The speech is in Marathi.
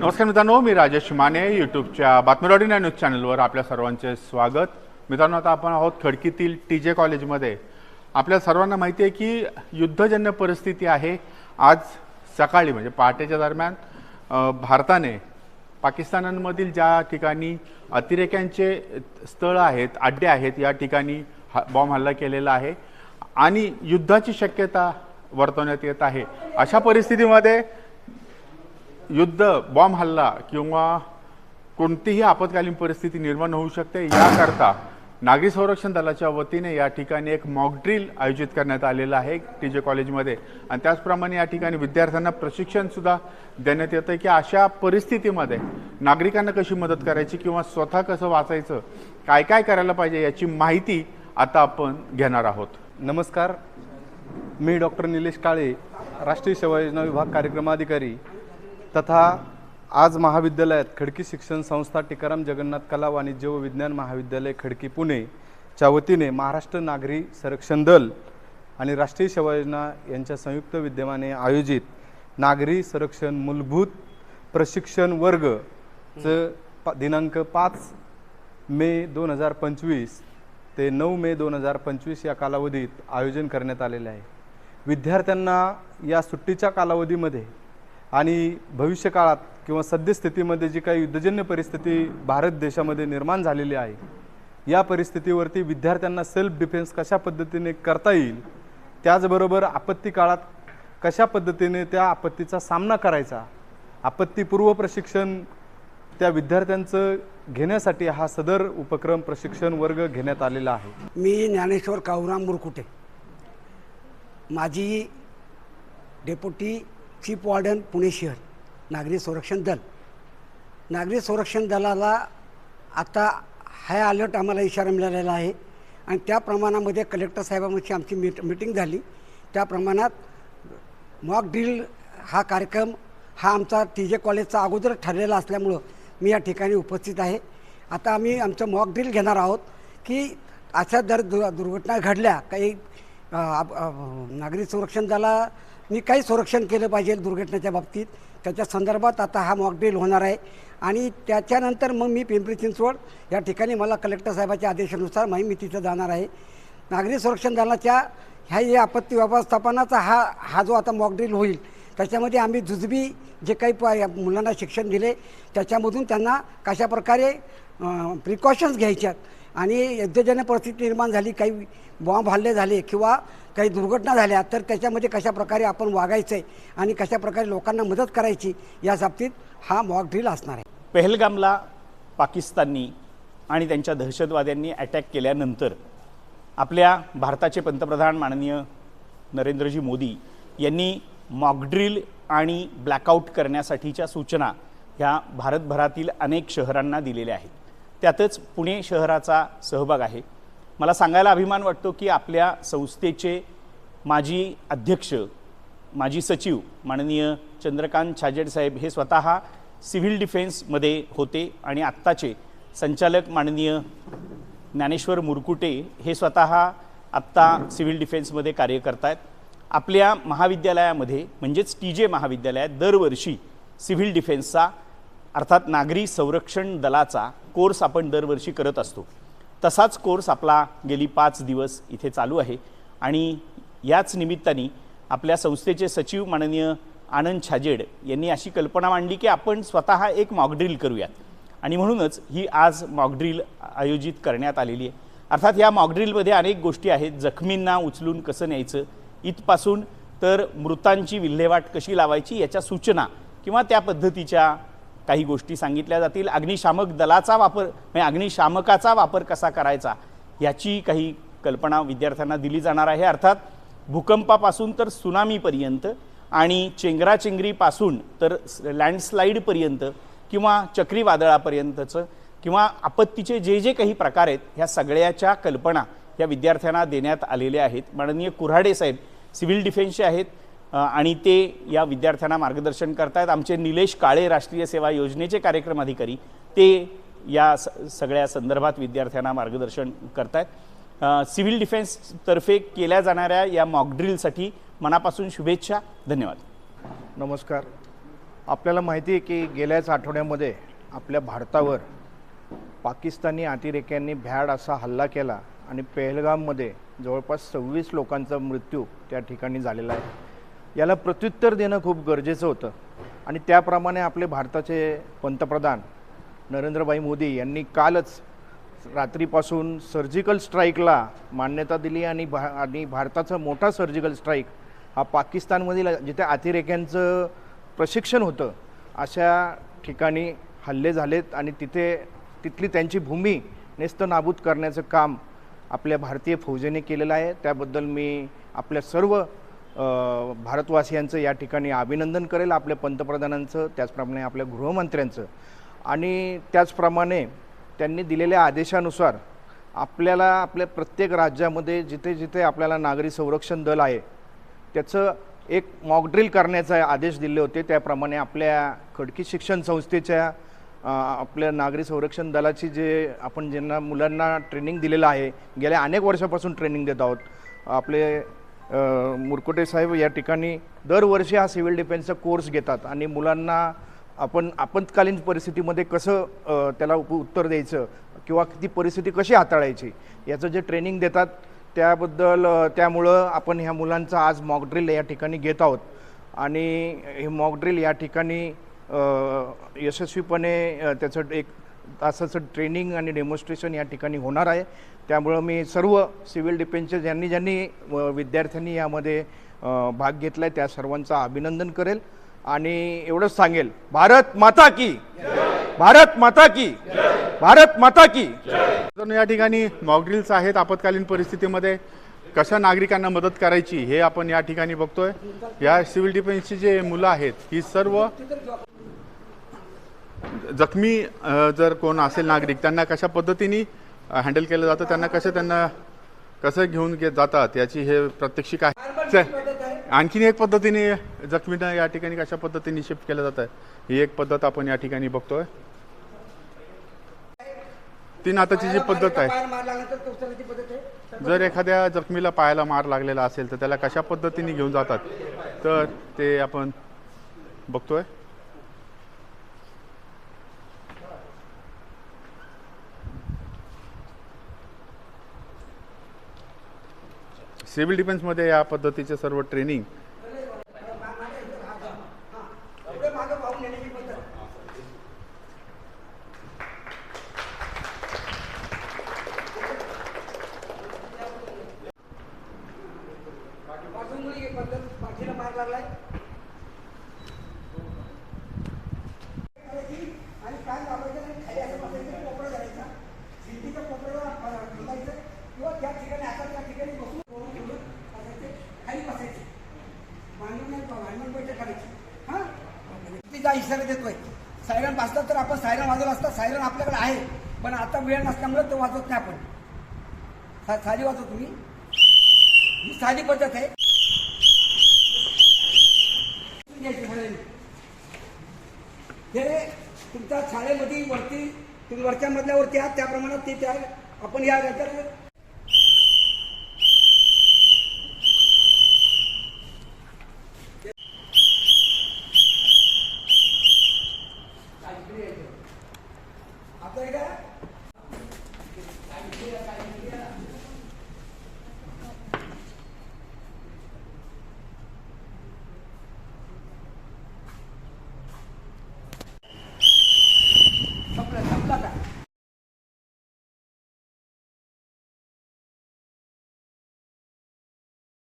नमस्कार मित्रांनो मी राजेश माने यूट्यूबच्या बातमी डॉट इन न्यूज चॅनलवर आपल्या सर्वांचे स्वागत. मित्रांनो आता आपण आहोत खडकीतील टी जे कॉलेजमध्ये. आपल्या सर्वांना माहिती आहे की युद्धजन्य परिस्थिती आहे आज सकाळी म्हणजे पहाटेच्या दरम्यान भारताने पाकिस्तानांमधील ज्या ठिकाणी अतिरेक्यांचे स्थळं आहेत अड्डे आहेत या ठिकाणी हा बॉम्ब हल्ला केलेला आहे आणि युद्धाची शक्यता वर्तवण्यात येत आहे. अशा परिस्थितीमध्ये युद्ध बॉम्ब हल्ला किंवा कोणतीही आपत्कालीन परिस्थिती निर्माण होऊ शकते याकरता नागरी संरक्षण दलाच्या वतीने या ठिकाणी एक मॉक ड्रिल आयोजित करण्यात आलेलं आहे टी जे कॉलेजमध्ये. आणि त्याचप्रमाणे या ठिकाणी विद्यार्थ्यांना प्रशिक्षणसुद्धा देण्यात येतं की अशा परिस्थितीमध्ये नागरिकांना कशी मदत करायची किंवा स्वतः कसं वाचायचं काय काय करायला पाहिजे याची माहिती आता आपण घेणार आहोत. नमस्कार. मी डॉक्टर निलेश काळे राष्ट्रीय सेवा योजना विभाग कार्यक्रमाधिकारी तथा आज महाविद्यालयात खडकी शिक्षण संस्था टिकाराम जगन्नाथ कला वाणिज्य व विज्ञान महाविद्यालय खडकी पुणे च्या वतीने महाराष्ट्र नागरी संरक्षण दल आणि राष्ट्रीय सेवा योजना यांच्या संयुक्त विद्यमाने आयोजित नागरी संरक्षण मूलभूत प्रशिक्षण वर्गचं पा दिनांक पाच मे दोन हजार पंचवीस ते नऊ मे दोन हजार पंचवीस या कालावधीत आयोजन करण्यात आलेले आहे. विद्यार्थ्यांना या सुट्टीच्या कालावधीमध्ये आणि भविष्यकाळात किंवा सद्यस्थितीमध्ये जी काही युद्धजन्य परिस्थिती भारत देशामध्ये निर्माण झालेली आहे या परिस्थितीवरती विद्यार्थ्यांना सेल्फ डिफेन्स कशा पद्धतीने करता येईल त्याचबरोबर आपत्ती काळात कशा पद्धतीने त्या आपत्तीचा सामना करायचा आपत्तीपूर्व प्रशिक्षण त्या विद्यार्थ्यांचं घेण्यासाठी हा सदर उपक्रम प्रशिक्षण वर्ग घेण्यात आलेला आहे. मी ज्ञानेश्वर काऊराम मुरकुटे. माझी डेप्युटी चीफ वॉर्डन पुणे शहर नागरी संरक्षण दल. नागरी संरक्षण दलाला आता हाय अलर्ट आम्हाला इशारा मिळालेला आहे. आणि त्या प्रमाणामध्ये कलेक्टर साहेबांची आमची मीट मिटिंग झाली. त्या प्रमाणात मॉक ड्रिल हा कार्यक्रम हा आमचा टी जे कॉलेजचा अगोदर ठरलेला असल्यामुळं मी या ठिकाणी उपस्थित आहे. आता आम्ही आमचं मॉक ड्रिल घेणार आहोत की अशा जर दु दुर्घटना घडल्या काही नागरी संरक्षण मी काही संरक्षण केलं पाहिजे दुर्घटनेच्या बाबतीत. त्याच्या संदर्भात आता हा मॉकड्रिल होणार आहे. आणि त्याच्यानंतर मग मी पिंपरी चिंचवड या ठिकाणी मला कलेक्टर साहेबाच्या आदेशानुसार माही मी तिथं जाणार आहे. नागरी संरक्षण दलाच्या ह्या या आपत्ती व्यवस्थापनाचा हा हा जो आता मॉकड्रिल होईल त्याच्यामध्ये आम्ही जुजबी जे काही प या मुलांना शिक्षण दिले त्याच्यामधून त्यांना कशाप्रकारे प्रिकॉशन्स घ्यायच्यात आणि युद्धजन्य परिस्थिती निर्माण झाली काही बॉम्ब हल्ले झाले किंवा काही दुर्घटना झाल्या तर त्याच्यामध्ये कशाप्रकारे आपण वागायचं आहे आणि कशाप्रकारे लोकांना मदत करायची या बाबतीत हा मॉकड्रिल असणार आहे. पहलगामला पाकिस्ताननी आणि त्यांच्या दहशतवाद्यांनी अटॅक केल्यानंतर आपल्या भारताचे पंतप्रधान माननीय नरेंद्रजी मोदी यांनी मॉकड्रिल आणि ब्लॅकआउट करण्यासाठीच्या सूचना ह्या भारतभरातील अनेक शहरांना दिलेल्या आहेत. त्यातच पुणे शहराचा सहभाग आहे. मला सांगायला अभिमान वाटतो की आपल्या संस्थेचे माजी अध्यक्ष माजी सचिव माननीय चंद्रकांत छाजेड साहेब हे स्वतः सिव्हिल डिफेन्समध्ये होते आणि आत्ताचे संचालक माननीय ज्ञानेश्वर मुरकुटे हे स्वतः आत्ता सिव्हिल डिफेन्समध्ये कार्य करत आहेत आपल्या महाविद्यालयामध्ये म्हणजेच टी जे महाविद्यालयात दरवर्षी सिव्हिल डिफेन्सचा अर्थात नागरी संरक्षण दलाचा कोर्स आपण दरवर्षी करत असतो. तसाच कोर्स आपला गेली पाच दिवस इथे चालू आहे. आणि याच निमित्ताने आपल्या संस्थेचे सचिव माननीय आनंद छाजेड यांनी अशी कल्पना मांडली की आपण स्वतः एक मॉकड्रिल करूयात. आणि म्हणूनच ही आज मॉकड्रिल आयोजित करण्यात आलेली आहे. अर्थात या मॉकड्रिलमध्ये अनेक गोष्टी आहेत. जखमींना उचलून कसं न्यायचं? इथपासून तर मृतांची विल्हेवाट कशी लावायची? याच्या सूचना किंवा त्या पद्धतीच्या काही गोष्टी सांगितल्या जातील. अग्निशामक दलाचा वापर म्हणजे अग्निशामकाचा वापर कसा करायचा याची काही कल्पना विद्यार्थ्यांना दिली जाणार आहे. अर्थात भूकंपापासून तर सुनामीपर्यंत आणि चेंगराचेंगरीपासून तर लँडस्लाईडपर्यंत किंवा चक्रीवादळापर्यंतचं किंवा आपत्तीचे जे जे काही प्रकार आहेत ह्या सगळ्याच्या कल्पना या विद्यार्थ्यांना देण्यात आलेल्या आहेत. माननीय कुऱ्हाडे साहेब सिव्हिल डिफेन्सचे आहेत आणि ते या विद्यार्थ्यांना मार्गदर्शन करतायत. आमचे निलेश काळे राष्ट्रीय सेवा योजनेचे कार्यक्रम अधिकारी ते या स सगळ्या संदर्भात विद्यार्थ्यांना मार्गदर्शन करतायत. सिव्हिल डिफेन्सतर्फे केल्या जाणाऱ्या या मॉकड्रिलसाठी मनापासून शुभेच्छा. धन्यवाद. नमस्कार. आपल्याला माहिती आहे की गेल्याच आठवड्यामध्ये आपल्या भारतावर पाकिस्तानी अतिरेक्यांनी भ्याड असा हल्ला केला आणि पेहलगाममध्ये जवळपास सव्वीस लोकांचा मृत्यू त्या ठिकाणी झालेला आहे. याला प्रत्युत्तर देणं खूप गरजेचं होतं. आणि त्याप्रमाणे आपले भारताचे पंतप्रधान नरेंद्रभाई मोदी यांनी कालच रात्रीपासून सर्जिकल स्ट्राईकला मान्यता दिली आणि भा आणि भारताचा मोठा सर्जिकल स्ट्राईक हा पाकिस्तानमधील जिथे अतिरेक्यांचं प्रशिक्षण होतं अशा ठिकाणी हल्ले झालेत आणि तिथे तिथली त्यांची भूमी नेस्तनाबूत करण्याचं काम आपल्या भारतीय फौजेने केलेलं आहे. त्याबद्दल मी आपल्या सर्व भारतवासियांचं या ठिकाणी अभिनंदन करेल आपल्या पंतप्रधानांचं त्याचप्रमाणे आपल्या गृहमंत्र्यांचं. आणि त्याचप्रमाणे त्यांनी दिलेल्या आदेशानुसार आपल्याला आपल्या प्रत्येक राज्यामध्ये जिथे जिथे आपल्याला नागरी संरक्षण दल आहे त्याचं एक मॉकड्रिल करण्याचा आदेश दिले होते. त्याप्रमाणे आपल्या खडकी शिक्षण संस्थेच्या आपल्या नागरी संरक्षण दलाची जे आपण ज्यांना मुलांना ट्रेनिंग दिलेलं आहे गेल्या अनेक वर्षापासून ट्रेनिंग देत आहोत. आपले मुरकुटे साहेब या ठिकाणी दरवर्षी हा सिव्हिल डिफेन्सचा कोर्स घेतात आणि मुलांना आपण आपत्कालीन परिस्थितीमध्ये कसं त्याला उप- उत्तर द्यायचं किंवा ती परिस्थिती कशी हाताळायची याचं जे ट्रेनिंग देतात त्याबद्दल त्यामुळं आपण ह्या मुलांचा आज मॉकड्रिल या ठिकाणी घेत आहोत. आणि हे मॉकड्रिल या ठिकाणी यशस्वीपणे त्याचं एक तासाचं ट्रेनिंग आणि डेमॉन्स्ट्रेशन या ठिकाणी होणार आहे. त्यामुळं मी सर्व सिव्हिल डिफेन्सचे ज्यांनी ज्यांनी विद्यार्थ्यांनी यामध्ये भाग घेतला आहे त्या सर्वांचं अभिनंदन करेल. आणि एवढंच सांगेल भारत माता की. भारत माता की. भारत माता की. मित्रांनो, या ठिकाणी मॉकड्रिल्स आहेत आपत्कालीन परिस्थितीमध्ये. कशा नागरिकांना मदत करायची हे आपण या ठिकाणी बघतोय. या सिव्हिल डिफेन्सची जे मुलं आहेत ही सर्व जखमी जर कोण असेल नागरिक त्यांना कशा पद्धतीने हँडल केलं जातं त्यांना कसं त्यांना कसं घेऊन घेत जातात याची हे प्रात्यक्षिक आहे. च- आणखीन एक पद्धतीने जखमींना या ठिकाणी कशा पद्धतीने शिफ्ट केलं जातं ही एक पद्धत आपण या ठिकाणी बघतोय. ती नाताची जी आहे पद्धत आहे जर एखाद्या जखमीला पायाला मार लागलेला असेल तर त्याला कशा पद्धतीने घेऊन जातात तर ते आपण बघतोय. सिव्हिल डिफेन्समध्ये या पद्धतीचे सर्व ट्रेनिंग पुढे मागं पाहून नेण्याची पद्धत पाठून मुली एक पद्धत पाठीला मार लागलाय आणि काय लावायचं नाही खाली असं बसायचं कोपरा घालायचा भिंतीच्या कोपऱ्यावर थांबायचं किंवा त्या ठिकाणी आता त्या ठिकाणी बसून डोळं ठेवून बसायचे खाली बसायचे मांडून नाही भांडण बैठक करायची हां तिचा इशारा देतोय सायरन तर आपण सायरन वाजवला असता सायरन आपल्याकडे आहे. पण आता वेळ नसल्यामुळे तो वाजवत नाही आपण. सा- साधी वाजवतो तुम्ही. ही साधी पद्धत आहे. हे तुमच्या शाळेमध्ये वरती तुम्ही वरच्या मधल्यावरती आहात त्या प्रमाणात ते त्या आपण या